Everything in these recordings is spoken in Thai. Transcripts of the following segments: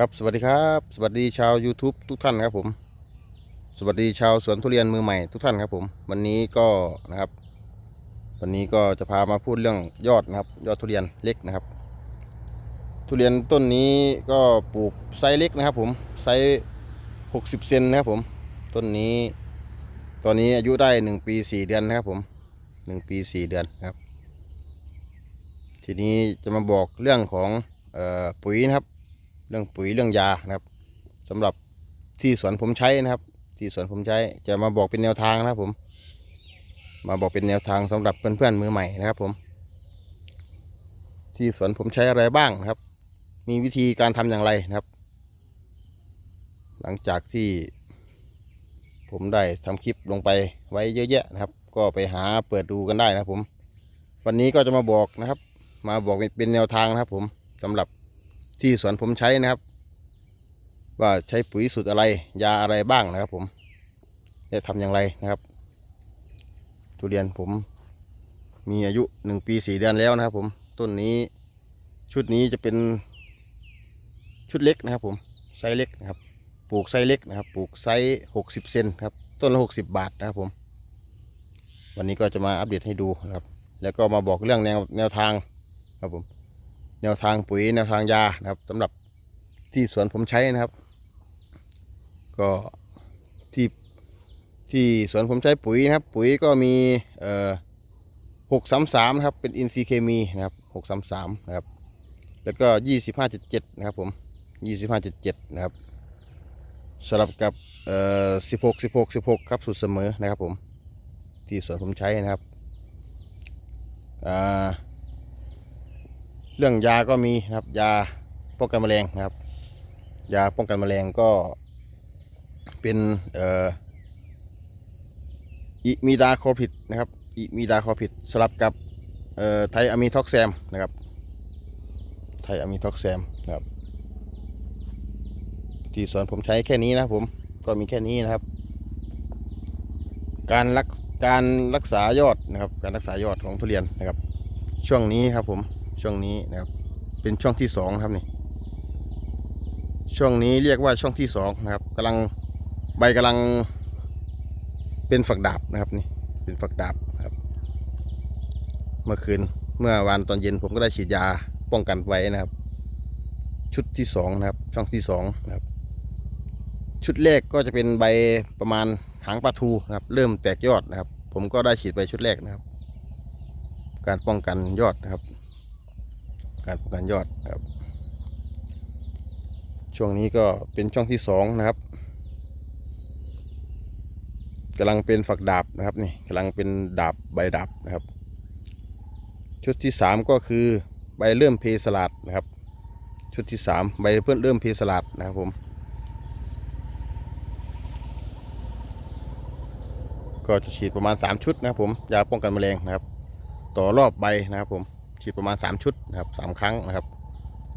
ครับสวัสดีครับ สวัสดีชาว YouTube ทุกท่านครับผม สวัสดีชาวสวนทุเรียนมือใหม่ทุกท่านครับผม วันนี้ก็นะครับ วันนี้ก็จะพามาพูดเรื่องยอดนะครับ ยอดทุเรียนเล็กนะครับ ทุเรียนต้นนี้ก็ปลูกไซส์เล็กนะครับ ผมไซส์60เซนนะครับผมต้นนี้ ตอนนี้อายุได้1ปี4เดือนนะครับ ผม1ปี4เดือนนะครับ ทีนี้จะมาบอกเรื่องของออปุ๋ยนะครับ เรื่องปุ๋ยเรื่องยานะครับสำหรับที่สวนผมใช้นะครับ ที่สวนผมใช้จะมาบอกเป็นแนวทางนะครับผม มาบอกเป็นแนวทางสำหรับเพื่อนๆมือใหม่นะครับ ผม ที่สวนผมใช้อะไรบ้างนะครับ มีวิธีการทำอย่างไรนะครับ หลังจากที่ผมได้ทำคลิปลงไปไว้เยอะแยะนะครับ ก็ไปหาเปิดดูกันได้นะครับผม วันนี้ก็จะมาบอกนะครับ มาบอกเป็นแนวทางนะครับ ผมสำหรับ ที่สวนผมใช้นะครับ ว่าใช้ปุ๋ยสูตรอะไร ยาอะไรบ้างนะครับ ผมจะทำอย่างไรนะครับ ทุเรียนผมมีอายุหนึ่งปีสี่เดือนแล้วนะครับ ผมต้นนี้ชุดนี้จะเป็นชุดเล็กนะครับ ผมไซส์เล็กนะครับ ปลูกไซส์เล็กนะครับ ปลูกไซส์หกสิบเซนครับ ต้นละหกสิบบาทนะครับ ผม วันนี้ก็จะมาอัปเดตให้ดูนะครับ แล้วก็มาบอกเรื่องแนวแนวทางครับผม แนวทางปุ๋ยแนวทางยานะครับสำหรับที่สวนผมใช้นะครับ ก็ที่ที่สวนผมใช้ปุ๋ยนะครับ ปุ๋ยก็มีเอ่อหกสามสามนะครับเป็นอินทรีย์เคมีนะครับหกสามสามนะครับแล้วก็ยี่สิบห้าเจุดเจ็ดนะครับผมยี่สิบห้าเจุดเจ็ดนะครับสลับกับเอ่อสิบหกสิบหกสิบหกครับสูตรเสมอนะครับผมที่สวนผมใช้นะครับอ่า เรื่องยาก็มีนะครับ ยาป้องกันแมลงนะครับ ยาป้องกันแมลงก็เป็นเอ่ออิมีดาโคพิดนะครับอิมีดาโคพิดสลับกับเอ่อไทอะมีท็อกแซมนะครับ ไทอะมีท็อกแซมนะครับ ที่สอนผมใช้แค่นี้นะผมก็มีแค่นี้นะครับ การรักการรักษายอดนะครับ การรักษายอดของทุเรียนนะครับ ช่วงนี้ครับผม ช่วงนี้นะครับ เป็นช่วงที่สองครับนี่ช่วงนี้เรียกว่าช่วงที่สองนะครับกำลังใบกำลังเป็นฝักดาบนะครับนี่เป็นฝักดาบครับ เมื่อคืนเมื่อวานตอนเย็นผมก็ได้ฉีดยาป้องกันไว้นะครับ ชุดที่สองนะครับ ช่องที่สองนะครับ ชุดแรกก็จะเป็นใบประมาณหางปลาทูนะครับ เริ่มแตกยอดนะครับ ผมก็ได้ฉีดไปชุดแรกนะครับ การป้องกันยอดนะครับ การป้องกันยอดครับ ช่วงนี้ก็เป็นช่วงที่สองนะครับกำลังเป็นฝักดาบนะครับนี่กำลังเป็นดาบใบดาบนะครับ ชุดที่สามก็คือใบเริ่มเพสลัดนะครับ ชุดที่สามใบเพื่อนเริ่มเพสลัดนะครับผมก็จะฉีดประมาณสามชุดนะครับผมยาป้องกันแมลงนะครับ ต่อรอบใบนะครับผม ฉีดประมาณ 3 ชุดนะครับสามครั้งนะครับ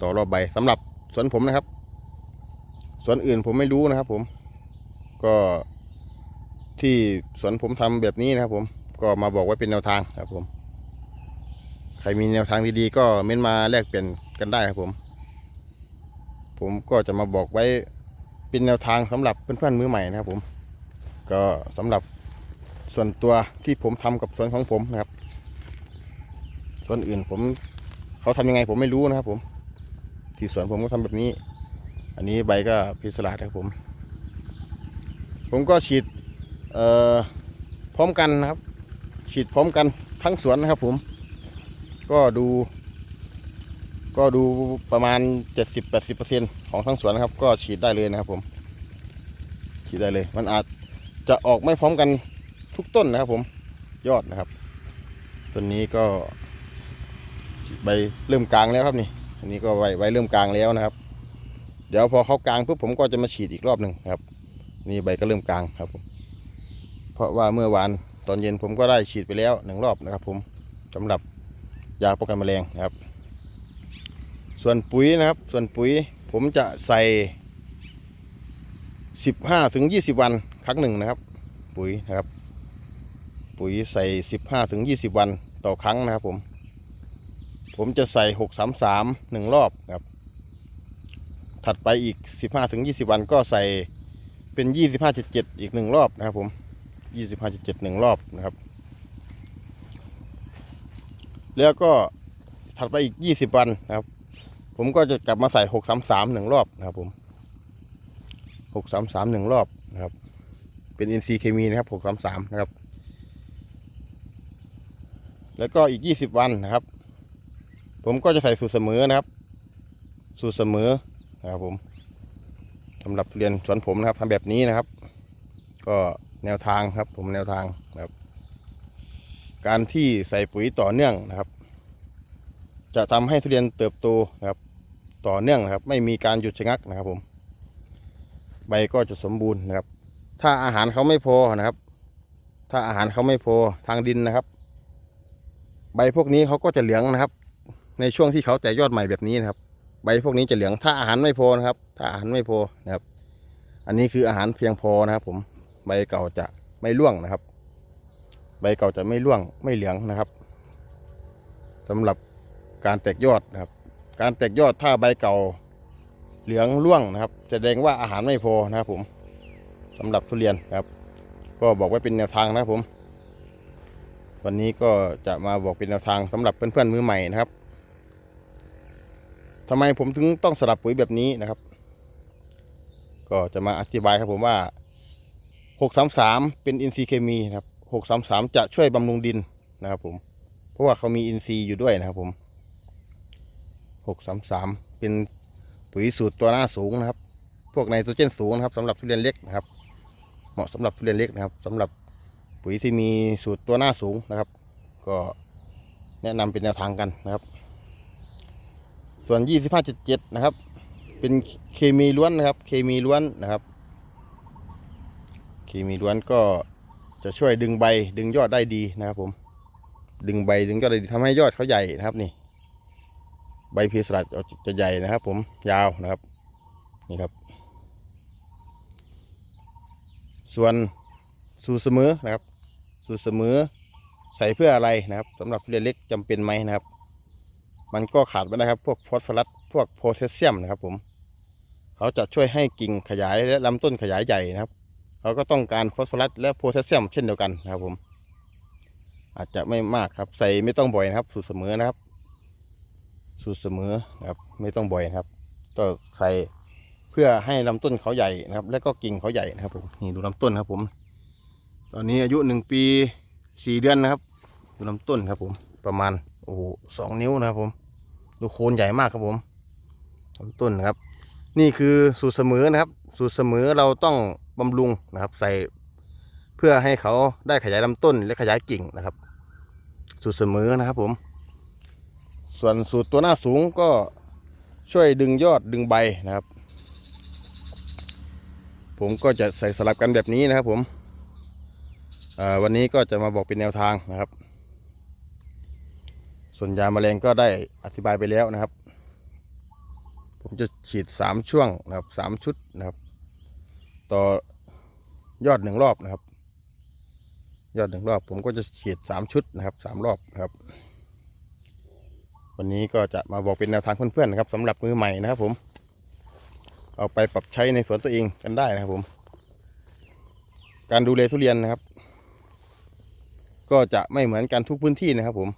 ต่อรอบใบสำหรับสวนผมนะครับ สวนอื่นผมไม่รู้นะครับ ผมก็ที่สวนผมทำแบบนี้นะครับ ผมก็มาบอกไว้เป็นแนวทางครับ ผม ใครมีแนวทางดีๆก็เม้นมาแลกเปลี่ยนกันได้ครับผม ผมก็จะมาบอกไว้เป็นแนวทางสำหรับเพื่อนๆมือใหม่นะครับ ผม ก็สำหรับส่วนตัวที่ผมทำกับสวนของผมนะครับ ส่วนอื่นผมเขาทำยังไงผมไม่รู้นะครับ ผม ที่สวนผมก็ทำแบบนี้ อันนี้ใบก็พิสลาดครับผม ผมก็ฉีดเอ่อพร้อมกันนะครับ ฉีดพร้อมกันทั้งสวนนะครับ ผม ก็ดู ก็ดูประมาณ 70-80%ของทั้งสวนนะครับ ก็ฉีดได้เลยนะครับ ผม ฉีดได้เลย มันอาจจะออกไม่พร้อมกันทุกต้นนะครับ ผมยอดนะครับ ต้นนี้ก็ ใบเริ่มกลางแล้วครับนี่ อันนี้ก็ใบใบเริ่มกลางแล้วนะครับ เดี๋ยวพอเขากลางปุ๊บผมก็จะมาฉีดอีกรอบหนึ่งครับ นี่ใบก็เริ่มกลางครับผมเพราะว่าเมื่อวานตอนเย็นผมก็ได้ฉีดไปแล้วหนึ่งรอบนะครับ ผมสำหรับยาป้องกันแมลงนะครับ ส่วนปุ๋ยนะครับ ส่วนปุ๋ยผมจะใส่สิบห้าถึงยี่สิบวันครั้งหนึ่งนะครับ ปุ๋ยนะครับ ปุ๋ยใส่สิบห้าถึงยี่สิบวันต่อครั้งนะครับผม ผมจะใส่หกสามสามหนึ่งรอบครับ ถัดไปอีกสิบห้าถึงยี่สิบวันก็ใส่เป็นยี่สิบห้าจุดเจ็ดอีกหนึ่งรอบนะครับผมยี่สิบห้าจุดเจ็ดหนึ่งรอบนะครับ แล้วก็ถัดไปอีกยี่สิบวันนะครับ ผมก็จะกลับมาใส่หกสามสามหนึ่งรอบนะครับผมหกสามสามหนึ่งรอบนะครับ เป็นอินทรีเคมีนะครับหกสามสามนะครับ แล้วก็อีกยี่สิบวันนะครับ ผมก็จะใส่สูตรเสมอนะครับ สูตรเสมอนะครับผมสำหรับเรียนสวนผมนะครับทำแบบนี้นะครับ ก็แนวทางครับ ผมแนวทางนะครับ การที่ใส่ปุ๋ยต่อเนื่องนะครับ จะทำให้ทุเรียนเติบโตนะครับ ต่อเนื่องนะครับ ไม่มีการหยุดชะงักนะครับ ผม ใบก็จะสมบูรณ์นะครับ ถ้าอาหารเขาไม่พอนะครับ ถ้าอาหารเขาไม่พอทางดินนะครับ ใบพวกนี้เขาก็จะเหลืองนะครับ ในช่วงที่เขาแตกยอดใหม่แบบนี้นะครับ ใบพวกนี้จะเหลืองถ้าอาหารไม่พอนะครับ ถ้าอาหารไม่พอนะครับ อันนี้คืออาหารเพียงพอนะครับ ผมใบเก่าจะไม่ร่วงนะครับ ใบเก่าจะไม่ร่วงไม่เหลืองนะครับสำหรับการแตกยอดนะครับ การแตกยอดถ้าใบเก่าเหลืองร่วงนะครับแสดงว่าอาหารไม่พอนะครับ ผมสำหรับทุเรียนนะครับ ก็บอกไว้เป็นแนวทางนะครับผม วันนี้ก็จะมาบอกเป็นแนวทางสำหรับเพื่อนๆมือใหม่นะครับ ทำไมผมถึงต้องสลับปุ๋ยแบบนี้นะครับ ก็จะมาอธิบายครับผมว่า 633 เป็นอินทรีย์เคมีนะครับ 633 จะช่วยบำรุงดินนะครับ ผม เพราะว่าเขามีอินทรีย์อยู่ด้วยนะครับ ผม 633 เป็นปุ๋ยสูตรตัวหน้าสูงนะครับ พวกไนโตรเจนสูงนะครับสำหรับทุเรียนเล็กนะครับ เหมาะสำหรับทุเรียนเล็กนะครับสำหรับปุ๋ยที่มีสูตรตัวหน้าสูงนะครับ ก็แนะนำเป็นแนวทางกันนะครับ ส่วน 25.77 นะครับ เป็นเคมีล้วนนะครับ เคมีล้วนนะครับ เคมีล้วนก็จะช่วยดึงใบดึงยอดได้ดีนะครับ ผม ดึงใบดึงยอดได้ดีทำให้ยอดเขาใหญ่นะครับนี่ ใบพีสลัดจะใหญ่นะครับ ผมยาวนะครับ นี่ครับ ส่วนสูเสมอนะครับ สูเสมอใส่เพื่ออะไรนะครับสำหรับทุเรียนเล็กจำเป็นไหมนะครับ มันก็ขาดไม่ได้ครับ พวกฟอสฟอรัสพวกโพแทสเซียมนะครับผม เขาจะช่วยให้กิ่งขยายและลำต้นขยายใหญ่นะครับ เขาก็ต้องการฟอสฟอรัสและโพแทสเซียมเช่นเดียวกันนะครับผม อาจจะไม่มากครับ ใส่ไม่ต้องบ่อยนะครับ สูตรเสมอนะครับ สูตรเสมอนะครับ ไม่ต้องบ่อยนะครับก็ใส่เพื่อให้ลำต้นเขาใหญ่นะครับ และก็กิ่งเขาใหญ่นะครับผมนี่ดูลำต้นครับผม ตอนนี้อายุหนึ่งปีสี่เดือนนะครับ ดูลำต้นครับผมประมาณโอ้สองนิ้วนะครับผม ดูโคนใหญ่มากครับผมลำต้นนะครับ นี่คือสูตรเสมอนะครับ สูตรเสมอเราต้องบำรุงนะครับ ใส่เพื่อให้เขาได้ขยายลำต้นและขยายกิ่งนะครับ สูตรเสมอนะครับผม ส่วนสูตรตัวหน้าสูงก็ช่วยดึงยอดดึงใบนะครับ ผมก็จะใส่สลับกันแบบนี้นะครับผมวันนี้ก็จะมาบอกเป็นแนวทางนะครับ ส่วนยาแมลงก็ได้อธิบายไปแล้วนะครับ ผมจะฉีดสามช่วงนะครับสามชุดนะครับ ต่อยอดหนึ่งรอบนะครับ ยอดหนึ่งรอบ ผมก็จะฉีดสามชุดนะครับสามรอบนะครับ วันนี้ก็จะมาบอกเป็นแนวทางเพื่อนๆนะครับสำหรับมือใหม่นะครับ ผม เอาไปปรับใช้ในสวนตัวเองกันได้นะครับผม การดูแลทุเรียนนะครับ ก็จะไม่เหมือนกันทุกพื้นที่นะครับผม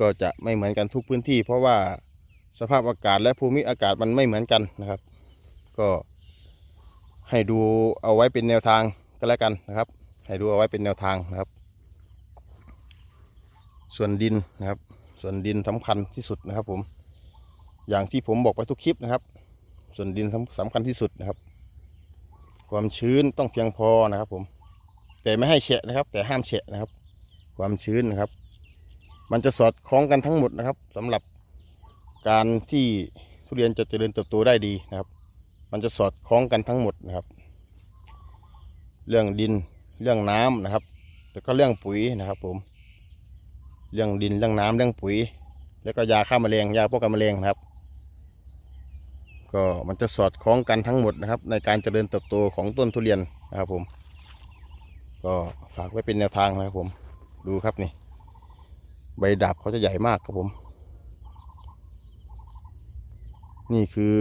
ก็จะไม่เหมือนกันทุกพื้นที่ เพราะว่าสภาพอากาศและภูมิอากาศมันไม่เหมือนกันนะครับ ก็ให้ดูเอาไว้เป็นแนวทางก็แล้วกันนะครับ ให้ดูเอาไว้เป็นแนวทางนะครับ ส่วนดินนะครับ ส่วนดินสำคัญที่สุดนะครับ ผม อย่างที่ผมบอกไปทุกคลิปนะครับ ส่วนดินสำสำคัญที่สุดนะครับ ความชื้นต้องเพียงพอนะครับ ผม แต่ไม่ให้แฉะนะครับ แต่ห้ามแฉะนะครับ ความชื้นนะครับ มันจะสอดคล้องกันทั้งหมดนะครับสำหรับการที่ทุเรียนจะเจริญเติบโตได้ดีนะครับ มันจะสอดคล้องกันทั้งหมดนะครับ เรื่องดินเรื่องน้ำนะครับ แล้วก็เรื่องปุ๋ยนะครับผม เรื่องดินเรื่องน้ำเรื่องปุ๋ย แล้วก็ยาฆ่าแมลงยาป้องกันแมลงนะครับ ก็มันจะสอดคล้องกันทั้งหมดนะครับ ในการเจริญเติบโตของต้นทุเรียนนะครับผม ก็ฝากไว้เป็นแนวทางนะครับผม ดูครับนี่ ใบดาบเขาจะใหญ่มากครับผม นี่คือ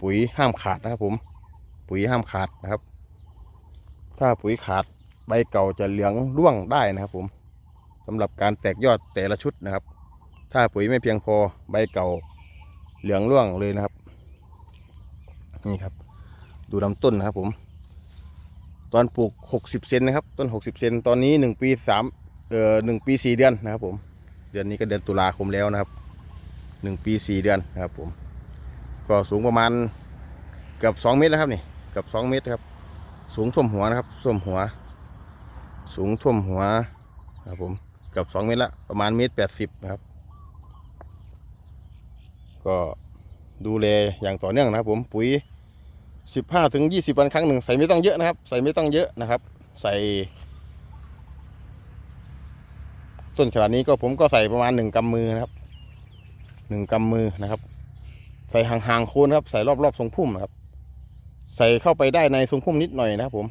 ปุ๋ยห้ามขาดนะครับผม ปุ๋ยห้ามขาดนะครับ ถ้าปุ๋ยขาดใบเก่าจะเหลืองร่วงได้นะครับผมสำหรับการแตกยอดแต่ละชุดนะครับ ถ้าปุ๋ยไม่เพียงพอใบเก่าเหลืองร่วงเลยนะครับ นี่ครับ ดูลำต้นนะครับผม ตอนปลูก 60 เซนนะครับ ต้น 60 เซนตอนนี้ 1 ปี 3 เอ่อ1ปี4เดือนนะครับผม เดือนนี้ก็เดือนตุลาคมแล้วนะครับ1ปี4เดือนนะครับผม ก็สูงประมาณเกือบ2เมตรนะครับนี่เกือบ2เมตรครับ สูงท่วมหัวนะครับท่วมหัว สูงท่วมหัวนะครับผมเกือบ2เมตรละประมาณเมตร80นะครับ ก็ดูแลอย่างต่อเนื่องนะครับ ผมปุ๋ย15ถึง20วันครั้งหนึ่งใส่ไม่ต้องเยอะนะครับ ใส่ไม่ต้องเยอะนะครับ ใส่ ต้นขนาดนี้ก็ผมก็ใส่ประมาณหนึ่งกำมือนะครับหนึ่งกำมือนะครับ ใส่ห่างๆโคนครับ ใส่รอบๆทรงพุ่มนะครับ ใส่เข้าไปได้ในทรงพุ่มนิดหน่อยนะครับผม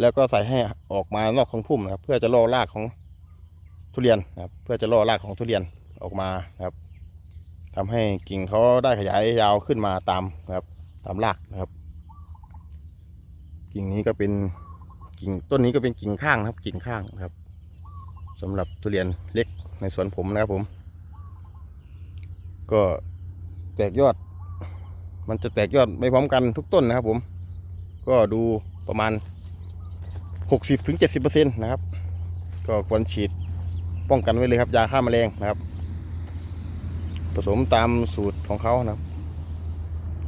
แล้วก็ใส่ให้ออกมานอกทรงพุ่มนะครับ เพื่อจะล่อรากของทุเรียนนะครับ เพื่อจะล่อรากของทุเรียนออกมานะครับทำให้กิ่งเขาได้ขยายยาวขึ้นมาตามนะครับ ตามรากนะครับ กิ่งนี้ก็เป็นกิ่งต้นนี้ก็เป็นกิ่งข้างนะครับ กิ่งข้างนะครับ สำหรับทุเรียนเล็กในสวนผมนะครับผม ก็แตกยอด มันจะแตกยอดไม่พร้อมกันทุกต้นนะครับผม ก็ดูประมาณ 60-70%ถึง70%นะครับ ก็ควรฉีดป้องกันไว้เลยครับยาฆ่าแมลงนะครับผสมตามสูตรของเขานะครับ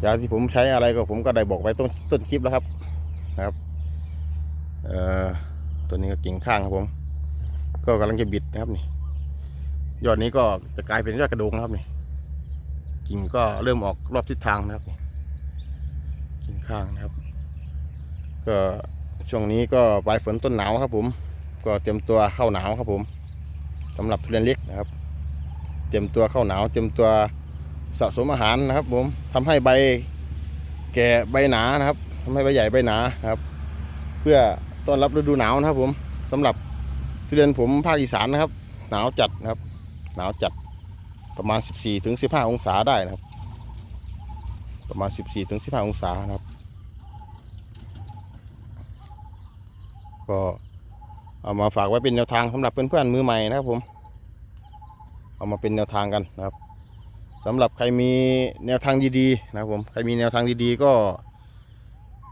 ยาที่ผมใช้อะไรก็ผมก็ได้บอกไว้ต้นต้นคลิปแล้วครับนะครับเอ่อตัวนี้ก็กิ่งข้างครับผม ก็กำลังจะบิดนะครับนี่ยอดนี้ก็จะกลายเป็นยอดกระโดงนะครับนี่กิ่งก็เริ่มออกรอบทิศทางนะครับนี่กิ่งข้างนะครับ ก็ช่วงนี้ก็ปลายฝนต้นหนาวครับ ผม ก็เตรียมตัวเข้าหนาวครับ ผมสำหรับทุเรียนเล็กนะครับ เตรียมตัวเข้าหนาว เตรียมตัวสะสมอาหารนะครับ ผมทำให้ใบแก่ใบหนานะครับทำให้ใบใหญ่ใบหนานะครับ เพื่อต้อนรับฤดูหนาวนะครับ ผมสำหรับ ทุเรียนผมภาคอีสานนะครับ หนาวจัดนะครับ หนาวจัดประมาณ 14ถึง15 องศาได้นะครับ ประมาณ 14ถึง15 องศานะครับ ก็เอามาฝากไว้เป็นแนวทางสำหรับเพื่อนๆมือใหม่นะครับผม เอามาเป็นแนวทางกันนะครับสำหรับใครมีแนวทางดีๆนะครับผมใครมีแนวทางดีๆก็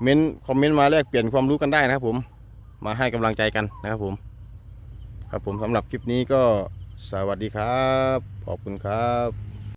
เม้นคอมเมนต์มาแลกเปลี่ยนความรู้กันได้นะครับผมมาให้กำลังใจกันนะครับผม ครับผมสำหรับคลิปนี้ก็สวัสดีครับ ขอบคุณครับ